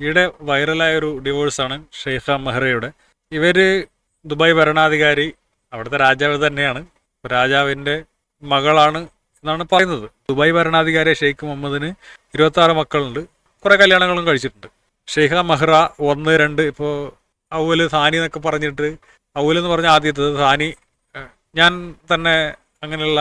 ഈയിടെ വൈറലായ ഒരു ഡിവോഴ്സാണ് ഷെയ്ഖ മെഹ്റയുടെ. ഇവർ ദുബായ് ഭരണാധികാരി അവിടുത്തെ രാജാവ് തന്നെയാണ്. രാജാവിന്റെ മകളാണ് എന്നാണ് പറയുന്നത്. ദുബായ് ഭരണാധികാരി ഷെയ്ഖ് മുഹമ്മദിന് ഇരുപത്തി ആറ് മക്കളുണ്ട്. കുറെ കല്യാണങ്ങളും കഴിച്ചിട്ടുണ്ട്. ഷെയ്ഖ മെഹ്റ ഒന്ന് രണ്ട് ഇപ്പോൾ ഔൽ സാനി എന്നൊക്കെ പറഞ്ഞിട്ട് ഔൽ എന്ന് പറഞ്ഞ ആദ്യത്തത് സാനി ഞാൻ തന്നെ അങ്ങനെയുള്ള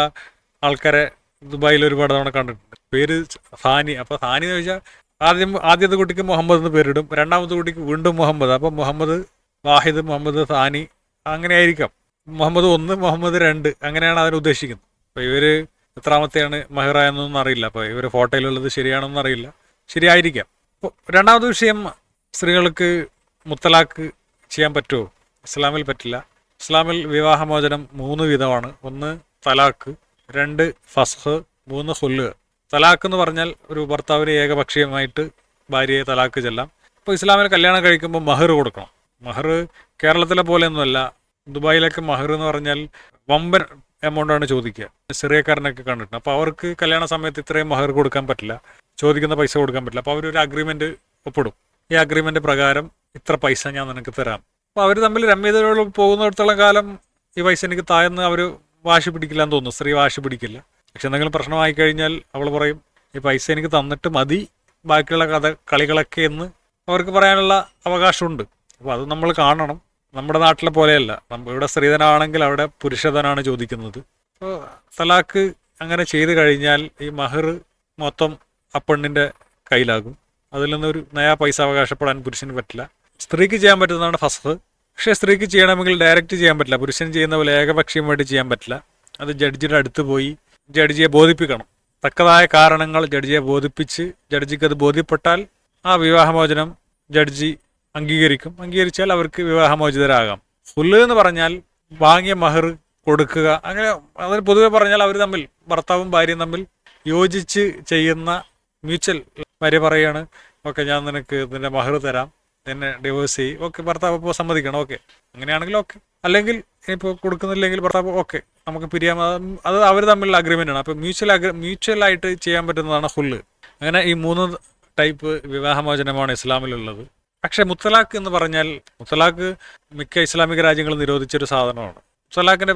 ആൾക്കാരെ ദുബായിൽ ഒരുപാട് തവണ കണ്ടിട്ടുണ്ട്. പേര് സാനി അപ്പൊ സാനി എന്ന് ചോദിച്ചാൽ ആദ്യം ആദ്യത്തെ കുട്ടിക്ക് മുഹമ്മദ് എന്ന് പേരിടും. രണ്ടാമത്തെ കുട്ടിക്ക് വീണ്ടും മുഹമ്മദ്. അപ്പം മുഹമ്മദ് വാഹിദ് മുഹമ്മദ് സാനി അങ്ങനെ ആയിരിക്കാം മുഹമ്മദ് ഒന്ന് മുഹമ്മദ് രണ്ട് അങ്ങനെയാണ് അവർ ഉദ്ദേശിക്കുന്നത്. അപ്പോൾ ഇവർ എത്രാമത്തെയാണ് മെഹ്റ എന്നൊന്നും അറിയില്ല. അപ്പോൾ ഇവർ ഫോട്ടോയിലുള്ളത് ശരിയാണെന്നും അറിയില്ല. ശരിയായിരിക്കാം. അപ്പോൾ രണ്ടാമത്തെ വിഷയം സ്ത്രീകൾക്ക് മുത്തലാഖ് ചെയ്യാൻ പറ്റുമോ? ഇസ്ലാമിൽ പറ്റില്ല. ഇസ്ലാമിൽ വിവാഹമോചനം മൂന്ന് വിധമാണ്. ഒന്ന് തലാഖ് രണ്ട് ഫസ്ഹ് മൂന്ന് ഹുല്ല്. തലാഖ് എന്ന് പറഞ്ഞാൽ ഒരു ഭർത്താവിന് ഏകപക്ഷീയമായിട്ട് ഭാര്യയെ തലാഖ് ചെല്ലാം. ഇപ്പോൾ ഇസ്ലാമിന് കല്യാണം കഴിക്കുമ്പോൾ മഹർ കൊടുക്കണം. മഹർ കേരളത്തിലെ പോലെയൊന്നുമല്ല. ദുബായിലൊക്കെ മഹർ എന്ന് പറഞ്ഞാൽ വമ്പൻ എമൗണ്ടാണ് ചോദിക്കുക. ചെറിയക്കാരനൊക്കെ കണ്ടിട്ടുണ്ട്. അപ്പോൾ അവർക്ക് കല്യാണ സമയത്ത് ഇത്രയും മഹർ കൊടുക്കാൻ പറ്റില്ല. ചോദിക്കുന്ന പൈസ കൊടുക്കാൻ പറ്റില്ല. അപ്പോൾ അവരൊരു അഗ്രിമെന്റ് ഒപ്പിടും. ഈ അഗ്രിമെന്റ് പ്രകാരം ഇത്ര പൈസ ഞാൻ നിനക്ക് തരാം. അപ്പോൾ അവർ തമ്മിൽ രമ്യതയോട് പോകുന്നിടത്തോളം കാലം ഈ പൈസ എനിക്ക് തായെന്ന് അവർ വാശി പിടിക്കില്ല എന്ന് തോന്നുന്നു. സ്ത്രീ വാശി പിടിക്കില്ല. പക്ഷെ എന്തെങ്കിലും പ്രശ്നമായി കഴിഞ്ഞാൽ അവൾ പറയും ഈ പൈസ എനിക്ക് തന്നിട്ട് മതി ബാക്കിയുള്ള കഥ കളികളൊക്കെ എന്ന് അവർക്ക് പറയാനുള്ള അവകാശമുണ്ട്. അപ്പോൾ അത് നമ്മൾ കാണണം. നമ്മുടെ നാട്ടിലെ പോലെയല്ല. ഇവിടെ സ്ത്രീധനാണെങ്കിൽ അവിടെ പുരുഷധനാണ് ചോദിക്കുന്നത്. അപ്പോൾ തലാക്ക് അങ്ങനെ ചെയ്തു കഴിഞ്ഞാൽ ഈ മഹർ മൊത്തം ആ പെണ്ണിന്റെ കയ്യിലാകും. അതിൽ നിന്നൊരു നയാ പൈസ അവകാശപ്പെടാൻ പുരുഷന് പറ്റില്ല. സ്ത്രീക്ക് ചെയ്യാൻ പറ്റുന്നതാണ് ഫസ്റ്റ് പക്ഷേ സ്ത്രീക്ക് ചെയ്യണമെങ്കിൽ ഡയറക്റ്റ് ചെയ്യാൻ പറ്റില്ല. പുരുഷൻ ചെയ്യുന്ന പോലെ ഏകപക്ഷീയമായിട്ട് ചെയ്യാൻ പറ്റില്ല. അത് ജഡ്ജിയുടെ അടുത്ത് പോയി ജഡ്ജിയെ ബോധിപ്പിക്കണം. തക്കതായ കാരണങ്ങൾ ജഡ്ജിയെ ബോധിപ്പിച്ച് ജഡ്ജിക്ക് അത് ബോധ്യപ്പെട്ടാൽ ആ വിവാഹമോചനം ജഡ്ജി അംഗീകരിക്കും. അംഗീകരിച്ചാൽ അവർക്ക് വിവാഹമോചിതരാകാം. ഫുള്ള് എന്ന് പറഞ്ഞാൽ വാങ്ങിയ മഹർ കൊടുക്കുക. അങ്ങനെ അതിന് പൊതുവെ പറഞ്ഞാൽ അവർ തമ്മിൽ ഭർത്താവും ഭാര്യയും തമ്മിൽ യോജിച്ച് ചെയ്യുന്ന മ്യൂച്വൽ ഭാര്യ പറയാണ് ഓക്കെ ഞാൻ നിനക്ക് നിന്റെ മഹർ തരാം. നിന്നെ ഡിവോഴ്സ് ചെയ്യും. ഓക്കെ ഭർത്താവ് ഇപ്പോൾ സമ്മതിക്കണം. ഓക്കെ അങ്ങനെയാണെങ്കിൽ ഓക്കെ അല്ലെങ്കിൽ ഇപ്പോൾ കൊടുക്കുന്നില്ലെങ്കിൽ ഭർത്താവ് ഓക്കെ നമുക്ക് പിരിയാം. അത് അവർ തമ്മിലുള്ള അഗ്രിമെന്റ് ആണ്. അപ്പോൾ മ്യൂച്വൽ അഗ്രി മ്യൂച്വൽ ആയിട്ട് ചെയ്യാൻ പറ്റുന്നതാണ് ഫുള്ള് അങ്ങനെ ഈ മൂന്ന് ടൈപ്പ് വിവാഹമോചനമാണ് ഇസ്ലാമിലുള്ളത്. പക്ഷേ മുത്തലാഖ് എന്ന് പറഞ്ഞാൽ മുത്തലാഖ് മിക്ക ഇസ്ലാമിക രാജ്യങ്ങളും നിരോധിച്ചൊരു സാധനമാണ്. മുത്തലാഖിന്റെ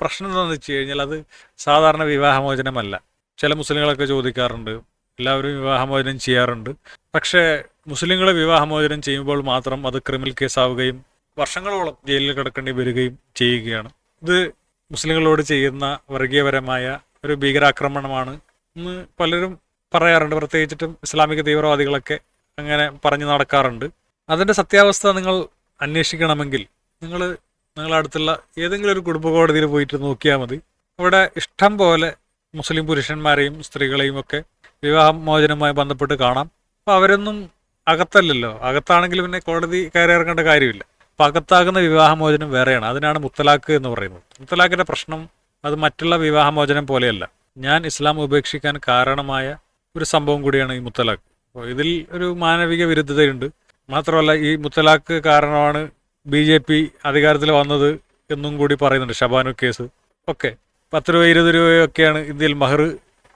പ്രശ്നം എന്താണെന്ന് വെച്ച് കഴിഞ്ഞാൽ അത് സാധാരണ വിവാഹമോചനമല്ല. ചില മുസ്ലിങ്ങളൊക്കെ ചോദിക്കാറുണ്ട്. എല്ലാവരും വിവാഹമോചനം ചെയ്യാറുണ്ട്. പക്ഷേ മുസ്ലിങ്ങൾ വിവാഹമോചനം ചെയ്യുമ്പോൾ മാത്രം അത് ക്രിമിനൽ കേസാവുകയും വർഷങ്ങളോളം ജയിലിൽ കിടക്കേണ്ടി വരികയും ചെയ്യുകയാണ്. ഇത് മുസ്ലിങ്ങളോട് ചെയ്യുന്ന വർഗീയപരമായ ഒരു ഭീകരാക്രമണമാണ് എന്ന് പലരും പറയാറുണ്ട്. പ്രത്യേകിച്ചിട്ടും ഇസ്ലാമിക തീവ്രവാദികളൊക്കെ അങ്ങനെ പറഞ്ഞു നടക്കാറുണ്ട്. അതിന്റെ സത്യാവസ്ഥ നിങ്ങൾ അന്വേഷിക്കണമെങ്കിൽ നിങ്ങൾ നിങ്ങളുടെ അടുത്തുള്ള ഏതെങ്കിലും ഒരു കുടുംബ കോടതിയിൽ പോയിട്ട് നോക്കിയാൽ മതി. അവിടെ ഇഷ്ടം പോലെ മുസ്ലിം പുരുഷന്മാരെയും സ്ത്രീകളെയും ഒക്കെ വിവാഹമോചനവുമായി ബന്ധപ്പെട്ട് കാണാം. അപ്പോൾ അവരൊന്നും അകത്തല്ലല്ലോ. അകത്താണെങ്കിൽ പിന്നെ കോടതി കയറി ഇറങ്ങേണ്ട കാര്യമില്ല. അപ്പം അകത്താകുന്ന വിവാഹമോചനം വേറെയാണ്. അതിനാണ് മുത്തലാഖ് എന്ന് പറയുന്നത്. മുത്തലാഖിന്റെ പ്രശ്നം അത് മറ്റുള്ള വിവാഹമോചനം പോലെയല്ല. ഞാൻ ഇസ്ലാം ഉപേക്ഷിക്കാൻ കാരണമായ ഒരു സംഭവം കൂടിയാണ് ഈ മുത്തലാഖ്. അപ്പോൾ ഇതിൽ ഒരു മാനവിക വിരുദ്ധതയുണ്ട്. മാത്രമല്ല ഈ മുത്തലാഖ് കാരണമാണ് ബി ജെ പി അധികാരത്തിൽ വന്നത് എന്നും കൂടി പറയുന്നുണ്ട് ഷബാനു കേസ്. ഒക്കെ പത്ത് രൂപ ഇരുപത് രൂപയൊക്കെയാണ് ഇന്ത്യയിൽ മഹർ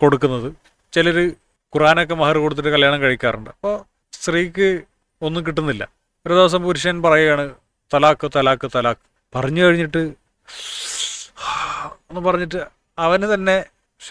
കൊടുക്കുന്നത്. ചിലർ ഖുറാനൊക്കെ മഹർ കൊടുത്തിട്ട് കല്യാണം കഴിക്കാറുണ്ട്. അപ്പോൾ സ്ത്രീക്ക് ഒന്നും കിട്ടുന്നില്ല. ഒരു ദിവസം പുരുഷൻ പറയുകയാണ് തലാക്ക് തലാക്ക് തലാക്ക് പറഞ്ഞു കഴിഞ്ഞിട്ട് ഒന്ന് പറഞ്ഞിട്ട് അവന് തന്നെ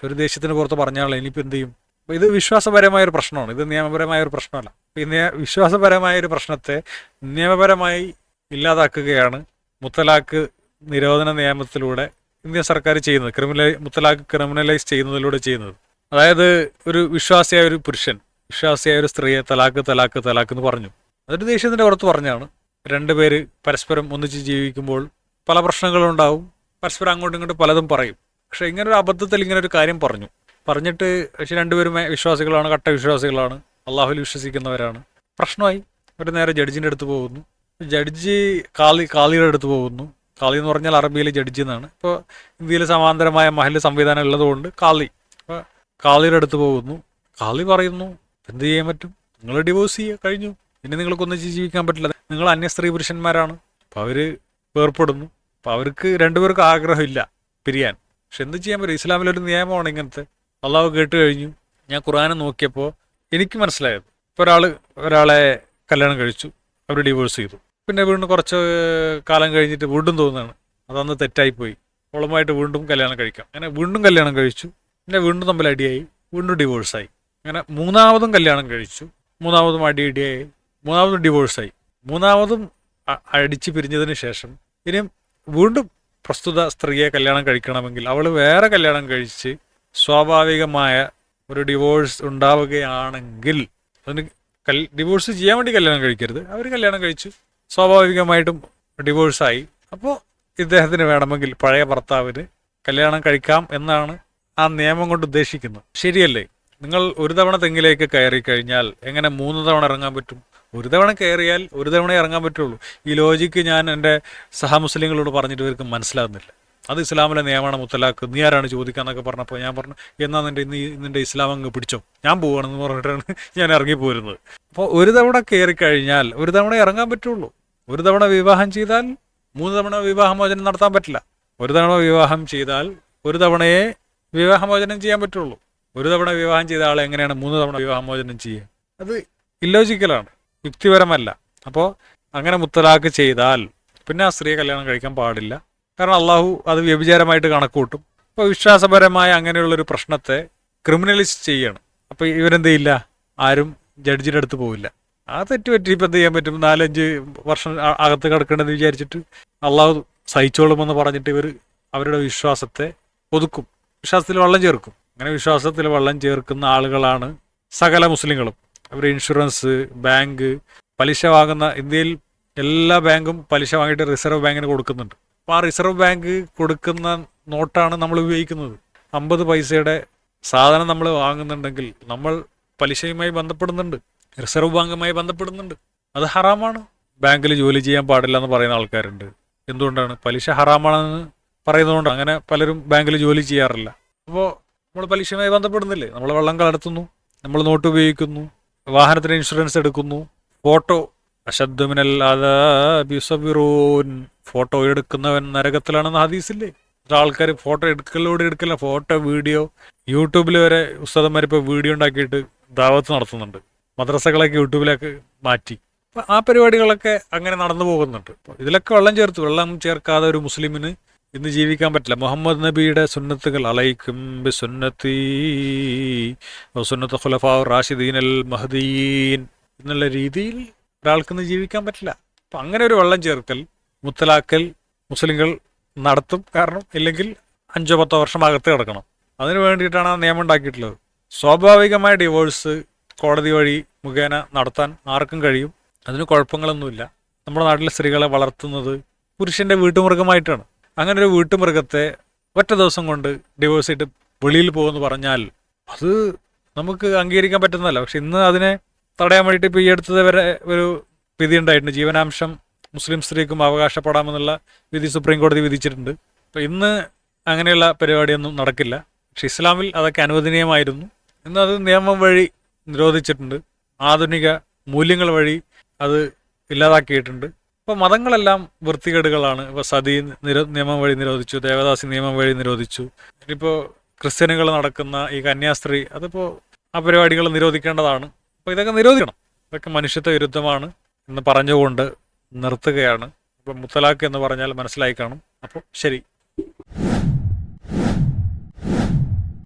ഒരു ദേശത്തിന് പുറത്ത് പറഞ്ഞാണല്ലോ ഇനിയിപ്പോൾ എന്ത് ചെയ്യും? ഇത് വിശ്വാസപരമായ ഒരു പ്രശ്നമാണ്. ഇത് നിയമപരമായ ഒരു പ്രശ്നമല്ല. ഈ വിശ്വാസപരമായ ഒരു പ്രശ്നത്തെ നിയമപരമായി ഇല്ലാതാക്കുകയാണ് മുത്തലാഖ് നിരോധന നിയമത്തിലൂടെ ഇന്ത്യ സർക്കാർ ചെയ്യുന്നത് ക്രിമിനൽ മുത്തലാഖ് ക്രിമിനലൈസ് ചെയ്യുന്നതിലൂടെ ചെയ്യുന്നത്. അതായത് ഒരു വിശ്വാസിയായ ഒരു പുരുഷൻ വിശ്വാസിയായ ഒരു സ്ത്രീയെ തലാക്ക് തലാക്ക് തലാക്ക് എന്ന് പറഞ്ഞു. അതൊരു ദേഷ്യത്തിന്റെ പുറത്ത് പറഞ്ഞാണ് രണ്ടുപേര് പരസ്പരം ഒന്നിച്ച് ജീവിക്കുമ്പോൾ പല പ്രശ്നങ്ങളും ഉണ്ടാവും. പരസ്പരം അങ്ങോട്ടും ഇങ്ങോട്ടും പലതും പറയും. പക്ഷെ ഇങ്ങനൊരു അബദ്ധത്തിൽ ഇങ്ങനെ ഒരു കാര്യം പറഞ്ഞു. പറഞ്ഞിട്ട് പക്ഷെ രണ്ടുപേരും വിശ്വാസികളാണ് കട്ട വിശ്വാസികളാണ് അള്ളാഹുൽ വിശ്വസിക്കുന്നവരാണ്. പ്രശ്നമായി. ഒരു നേരെ ജഡ്ജിന്റെ അടുത്ത് പോകുന്നു. ജഡ്ജി കാളി കാളിയുടെ അടുത്ത് പോകുന്നു. കാളി എന്ന് പറഞ്ഞാൽ അറബിയിലെ ജഡ്ജി എന്നാണ്. ഇപ്പോൾ ഇന്ത്യയിൽ സമാന്തരമായ മഹൽ സംവിധാനം ഉള്ളതുകൊണ്ട് കാളി. അപ്പോൾ കാളിയുടെ അടുത്ത് പോകുന്നു. കാളി പറയുന്നു എന്ത് ചെയ്യാൻ പറ്റും? നിങ്ങൾ ഡിവോഴ്സ് ചെയ്യുക കഴിഞ്ഞു. പിന്നെ നിങ്ങൾക്കൊന്ന് ജീവിക്കാൻ പറ്റില്ല. നിങ്ങൾ അന്യ സ്ത്രീ പുരുഷന്മാരാണ്. അപ്പോൾ അവർ വേർപ്പെടുന്നു. അപ്പോൾ അവർക്ക് രണ്ടുപേർക്കും ആഗ്രഹമില്ല പിരിയാൻ. പക്ഷെ എന്ത് ചെയ്യാൻ പറ്റും? ഇസ്ലാമിലൊരു നിയമമാണ് ഇങ്ങനത്തെ. അള്ളാവ് കേട്ട് കഴിഞ്ഞു. ഞാൻ ഖുറാനെ നോക്കിയപ്പോൾ എനിക്ക് മനസ്സിലായത്. ഇപ്പോൾ ഒരാൾ ഒരാളെ കല്യാണം കഴിച്ചു. അവർ ഡിവോഴ്സ് ചെയ്തു. പിന്നെ വീണ്ടും കുറച്ച് കാലം കഴിഞ്ഞിട്ട് വീണ്ടും തോന്നുകയാണ്. അതന്ന് തെറ്റായിപ്പോയി. അവളുമായിട്ട് വീണ്ടും കല്യാണം കഴിക്കാം. അങ്ങനെ വീണ്ടും കല്യാണം കഴിച്ചു. പിന്നെ വീണ്ടും തമ്മിൽ അടിയായി. വീണ്ടും ഡിവോഴ്സായി അങ്ങനെ മൂന്നാമതും കല്യാണം കഴിച്ചു. മൂന്നാമതും അടിയിടിയായി. മൂന്നാമതും ഡിവോഴ്സായി മൂന്നാമതും അടിച്ച് പിരിഞ്ഞതിന് ശേഷം ഇനിയും വീണ്ടും പ്രസ്തുത സ്ത്രീയെ കല്യാണം കഴിക്കണമെങ്കിൽ അവൾ വേറെ കല്യാണം കഴിച്ച് സ്വാഭാവികമായ ഒരു ഡിവോഴ്സ് ഉണ്ടാവുകയാണെങ്കിൽ അതിന് കൽ ഡിവോഴ്സ് ചെയ്യാൻ വേണ്ടി കല്യാണം കഴിക്കരുത്. അവർ കല്യാണം കഴിച്ചു. സ്വാഭാവികമായിട്ടും ഡിവോഴ്സായി അപ്പോൾ ഇദ്ദേഹത്തിന് വേണമെങ്കിൽ പഴയ ഭർത്താവിന് കല്യാണം കഴിക്കാം എന്നാണ് ആ നിയമം കൊണ്ട് ഉദ്ദേശിക്കുന്നത്. ശരിയല്ലേ? നിങ്ങൾ ഒരു തവണ തെങ്ങിലേക്ക് കയറി കഴിഞ്ഞാൽ എങ്ങനെ മൂന്ന് തവണ ഇറങ്ങാൻ പറ്റും? ഒരു തവണ കയറിയാൽ ഒരു തവണ ഇറങ്ങാൻ പറ്റുള്ളൂ. ഈ ലോജിക്ക് ഞാൻ എന്റെ സഹമുസ്ലിങ്ങളോട് പറഞ്ഞിട്ട് ഇവർക്ക് മനസ്സിലാകുന്നില്ല. അത് ഇസ്ലാമിലെ നിയമമാണ് മുത്തലാഖ്. നീ ആരാണ് ചോദിക്കാന്നൊക്കെ പറഞ്ഞപ്പോൾ ഞാൻ പറഞ്ഞു എന്നാ നിന്റെ ഇന്ന് നിന്റെ ഇസ്ലാം അങ്ങ് പിടിച്ചോ. ഞാൻ പോവാണെന്ന് പറഞ്ഞിട്ടാണ് ഞാൻ ഇറങ്ങി പോരുന്നത്. അപ്പോൾ ഒരു തവണ കയറി കഴിഞ്ഞാൽ ഒരു തവണ ഇറങ്ങാൻ പറ്റുള്ളൂ. ഒരു തവണ വിവാഹം ചെയ്താൽ മൂന്ന് തവണ വിവാഹമോചനം നടത്താൻ പറ്റില്ല. ഒരു തവണ വിവാഹം ചെയ്താൽ ഒരു തവണയെ വിവാഹമോചനം ചെയ്യാൻ പറ്റുള്ളൂ. ഒരു തവണ വിവാഹം ചെയ്ത ആളെ എങ്ങനെയാണ് മൂന്ന് തവണ വിവാഹമോചനം ചെയ്യുക? അത് ഇല്ലോജിക്കലാണ്. യുക്തിപരമല്ല. അപ്പോൾ അങ്ങനെ മുത്തലാഖ് ചെയ്താൽ പിന്നെ ആ സ്ത്രീയെ കല്യാണം കഴിക്കാൻ പാടില്ല. കാരണം അള്ളാഹു അത് വ്യഭിചാരമായിട്ട് കണക്കൂട്ടും അപ്പോൾ വിശ്വാസപരമായ അങ്ങനെയുള്ളൊരു പ്രശ്നത്തെ ക്രിമിനലൈസ് ചെയ്യണം. അപ്പോൾ ഇവരെന്ത് ചെയ്യില്ല ആരും ജഡ്ജിന്റെ അടുത്ത് പോവില്ല. ആ തെറ്റ് പറ്റി ഇപ്പം എന്ത് ചെയ്യാൻ പറ്റും? നാലഞ്ച് വർഷം അകത്ത് കിടക്കണമെന്ന് വിചാരിച്ചിട്ട് അള്ളാഹു സഹിച്ചോളുമെന്ന് പറഞ്ഞിട്ട് ഇവർ അവരുടെ വിശ്വാസത്തെ ഒതുക്കും. വിശ്വാസത്തിൽ വെള്ളം ചേർക്കും. അങ്ങനെ വിശ്വാസത്തിൽ വള്ളം ചേർക്കുന്ന ആളുകളാണ് സകല മുസ്ലിങ്ങളും. അവർ ഇൻഷുറൻസ് ബാങ്ക് പലിശ വാങ്ങുന്ന ഇന്ത്യയിൽ എല്ലാ ബാങ്കും പലിശ വാങ്ങിയിട്ട് റിസർവ് ബാങ്കിന് കൊടുക്കുന്നുണ്ട്. അപ്പോൾ ആ റിസർവ് ബാങ്ക് കൊടുക്കുന്ന നോട്ടാണ് നമ്മൾ ഉപയോഗിക്കുന്നത്. അമ്പത് പൈസയുടെ സാധനം നമ്മൾ വാങ്ങുന്നുണ്ടെങ്കിൽ നമ്മൾ പലിശയുമായി ബന്ധപ്പെടുന്നുണ്ട്. റിസർവ് ബാങ്കുമായി ബന്ധപ്പെടുന്നുണ്ട്. അത് ഹറാമാണ്. ബാങ്കിൽ ജോലി ചെയ്യാൻ പാടില്ല എന്ന് പറയുന്ന ആൾക്കാരുണ്ട്. എന്തുകൊണ്ടാണ്? പലിശ ഹറാമാണെന്ന് പറയുന്നതുകൊണ്ട് അങ്ങനെ പലരും ബാങ്കിൽ ജോലി ചെയ്യാറില്ല. അപ്പോൾ നമ്മൾ പലിശയുമായി ബന്ധപ്പെടുന്നില്ലേ? നമ്മൾ വെള്ളം കലർത്തുന്നു നമ്മൾ നോട്ട് ഉപയോഗിക്കുന്നു വാഹനത്തിന് ഇൻഷുറൻസ് എടുക്കുന്നു ഫോട്ടോ അതാബിസബിറൂൻ ഫോട്ടോ എടുക്കുന്നവൻ നരകത്തിലാണെന്ന് ഹദീസില്ലേ? ആൾക്കാർ ഫോട്ടോ എടുക്കലോട് എടുക്കല ഫോട്ടോ വീഡിയോ യൂട്യൂബിൽ വരെ ഉസ്താദന്മാർ ഇപ്പോൾ വീഡിയോ ഉണ്ടാക്കിയിട്ട് ദാവത്ത് നടത്തുന്നുണ്ട്. മദ്രസകളൊക്കെ യൂട്യൂബിലേക്ക് മാറ്റി. ആ പരിപാടികളൊക്കെ അങ്ങനെ നടന്നു പോകുന്നുണ്ട്. ഇതിലൊക്കെ വെള്ളം ചേർത്തു. വെള്ളം ചേർക്കാതെ ഒരു മുസ്ലിമിന് ഇന്ന് ജീവിക്കാൻ പറ്റില്ല. മുഹമ്മദ് നബിയുടെ സുന്നത്തുകൾ അലൈക്കും ബി സുന്നത്തി സുന്നത്ത് ഖുലഫാ റാഷിദീൻ അൽ മഹദീൻ എന്നുള്ള രീതിയിൽ ഒരാൾക്കിന്ന് ജീവിക്കാൻ പറ്റില്ല. അപ്പം അങ്ങനെ ഒരു വെള്ളം ചേർക്കൽ മുത്തലാക്കൽ മുസ്ലിങ്ങൾ നടത്തും കാരണം ഇല്ലെങ്കിൽ അഞ്ചോ പത്തോ വർഷം അകത്ത് കിടക്കണം. അതിന് വേണ്ടിയിട്ടാണ് ആ നിയമം ഉണ്ടാക്കിയിട്ടുള്ളത്. സ്വാഭാവികമായ ഡിവോഴ്സ് കോടതി വഴി മുഖേന നടത്താൻ ആർക്കും കഴിയും. അതിന് കുഴപ്പങ്ങളൊന്നുമില്ല. നമ്മുടെ നാട്ടിലെ സ്ത്രീകളെ വളർത്തുന്നത് പുരുഷന്റെ വീട്ടുമൃഗമായിട്ടാണ് അങ്ങനെ ഒരു വീട്ടുമൃഗത്തെ ഒറ്റ ദിവസം കൊണ്ട് ഡിവോഴ്സ് ചെയ്തിട്ട് വെളിയിൽ പോകുമെന്ന് പറഞ്ഞാൽ അത് നമുക്ക് അംഗീകരിക്കാൻ പറ്റുന്നതല്ല. പക്ഷെ ഇന്ന് അതിനെ തടയാൻ വേണ്ടിയിട്ട് ഇപ്പോൾ ഈ അടുത്തത് വരെ ഒരു വിധി ഉണ്ടായിട്ടുണ്ട്. ജീവനാംശം മുസ്ലിം സ്ത്രീക്കും അവകാശപ്പെടാമെന്നുള്ള വിധി സുപ്രീം കോടതി വിധിച്ചിട്ടുണ്ട്. അപ്പോൾ ഇന്ന് അങ്ങനെയുള്ള പരിപാടിയൊന്നും നടക്കില്ല. പക്ഷെ ഇസ്ലാമിൽ അതൊക്കെ അനുവദനീയമായിരുന്നു. ഇന്ന് അത് നിയമം വഴി നിരോധിച്ചിട്ടുണ്ട്. ആധുനിക മൂല്യങ്ങൾ വഴി അത് ഇല്ലാതാക്കിയിട്ടുണ്ട്. ഇപ്പോൾ മതങ്ങളെല്ലാം വൃത്തികേടുകളാണ്. ഇപ്പോൾ സതി നിരോ നിയമം വഴി നിരോധിച്ചു ദേവദാസി നിയമം വഴി നിരോധിച്ചു. ഇപ്പോൾ ക്രിസ്ത്യനുകൾ നടക്കുന്ന ഈ കന്യാസ്ത്രീ അതിപ്പോ ആ പരിപാടികൾ നിരോധിക്കേണ്ടതാണ്. അപ്പോൾ ഇതൊക്കെ നിരോധിക്കണം. ഇതൊക്കെ മനുഷ്യത്വ വിരുദ്ധമാണ് എന്ന് പറഞ്ഞുകൊണ്ട് നിർത്തുകയാണ്. അപ്പം മുത്തലാഖ് എന്ന് പറഞ്ഞാൽ മനസ്സിലായി കാണും. അപ്പോൾ ശരി.